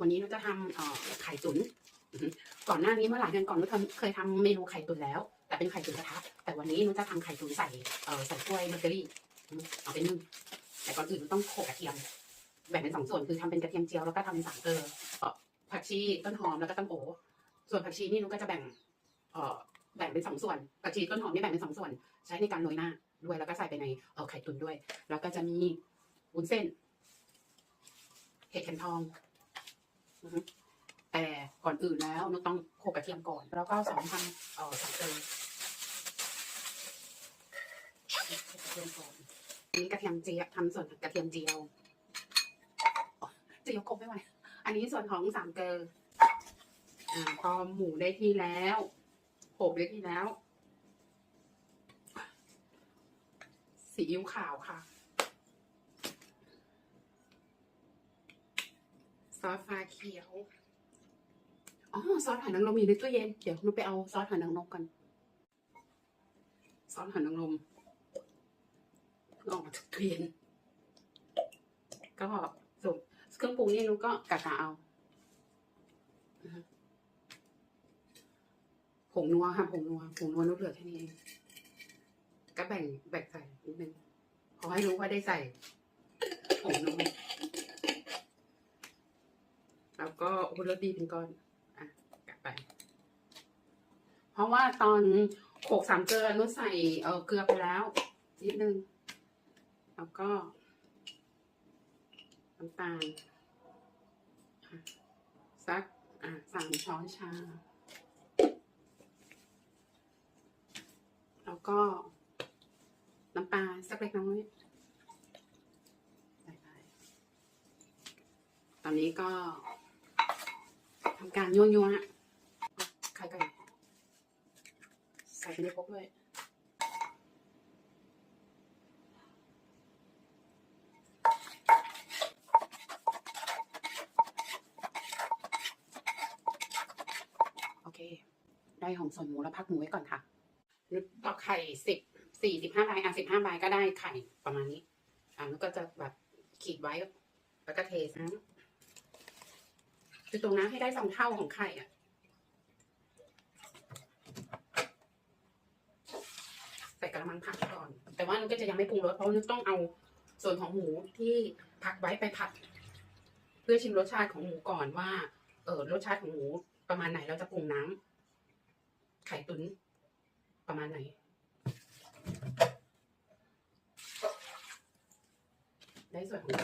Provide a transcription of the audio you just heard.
วันนี้นุชจะทำไข่ตุ๋นก่อนหน้านี้เมื่อหลายเดือนก่อนนุชทำเคยทำเมนูไข่ตุ๋นแล้ว แต่เป็นไข่ตุ๋นกระทะแต่วันนี้นุชจะทำไข่ตุ๋นใส่ใส่ถ้วยเบเกอรี่เอาไปนึ่งแต่ก่อนอื่นนุชต้องโขลกกระเทียม แบ่งเป็นสองส่วนคือทำเป็นกระเทียมเจียวแล้วก็ทำเป็นสามเกลือผักชีต้นหอมแล้วก็ต้นโอส่วนผักชีนี่นุชก็จะแบ่งแบ่งเป็นสองส่วนผักชีต้นหอมนี่แบ่งเป็นสองส่วน ใช้ในการโรยหน้าด้วยแล้วก็ใส่ไปในไข่ตุ๋นด้วย แล้วก็จะมีวุ้นเส้นเห็ดเข็มทอง แต่ก่อนอื่นแล้วนุต้องโขลกกระเทียมก่อน แล้วก็สองทำเอ่อสับเตยโขลกระเทียมก่อนนี้กระเทียมเจียวทำส่วนกระเทียมเจียวจะยกครบไม่ไหวอันนี้ส่วนของสามเกลออ่าพอหมูได้ที่แล้วโขลกได้ที่แล้วซีอิ๊วขาวค่ะ อสฟ้าเขียว อ๋อ ซอสหอยนางรมอยู่ในตู้เย็น เดี๋ยวหนูไปเอาซอสหอยนางรมกัน ซอสหอยนางรมออกมาจากตู้เย็น ก็สุกเครื่องปรุงนี่หนูก็กะกะเอาผงนัวค่ะผงนัวผงนัวนุชเหลือแค่นี้เองก็แบ่งแบ่งใส่นิดนึงขอให้รู้ว่าได้ใส่ผงนัว แล้วก็อุรสดีเป็นก้อน อะกลับไป เพราะว่าตอนโขกสามเกลือนุชใส่เออเกลือไปแล้วนิดนึง แล้วก็น้ำตาลสักอะสามช้อนชา แล้วก็น้ำปลาสักเล็กน้อยตอนนี้ก็ ทำการยั่วยั่วๆไข่ไก่ใส่ไปในครกด้วยโอเค ได้ของส่วนหมูแล้วพักหมูไว้ก่อนค่ะนึกต่อไข่สิบสี่สิบห้าใบอะสิบห้าใบก็ได้ไข่ประมาณนี้อะแล้วก็จะแบบขีดไว้แล้วก็เทน้ำ คือตรงน้ำให้ได้สองเท่าของไข่อะ ใส่กระมังผักก่อน แต่ว่านุกก็จะยังไม่ปรุงรสเพราะนุกต้องเอาส่วนของหมูที่พักไว้ไปผัด เพื่อชิมรสชาติของหมูก่อนว่า เออรสชาติของหมูประมาณไหนเราจะปรุงน้ำไข่ตุ๋นประมาณไหนได้ส่วนของ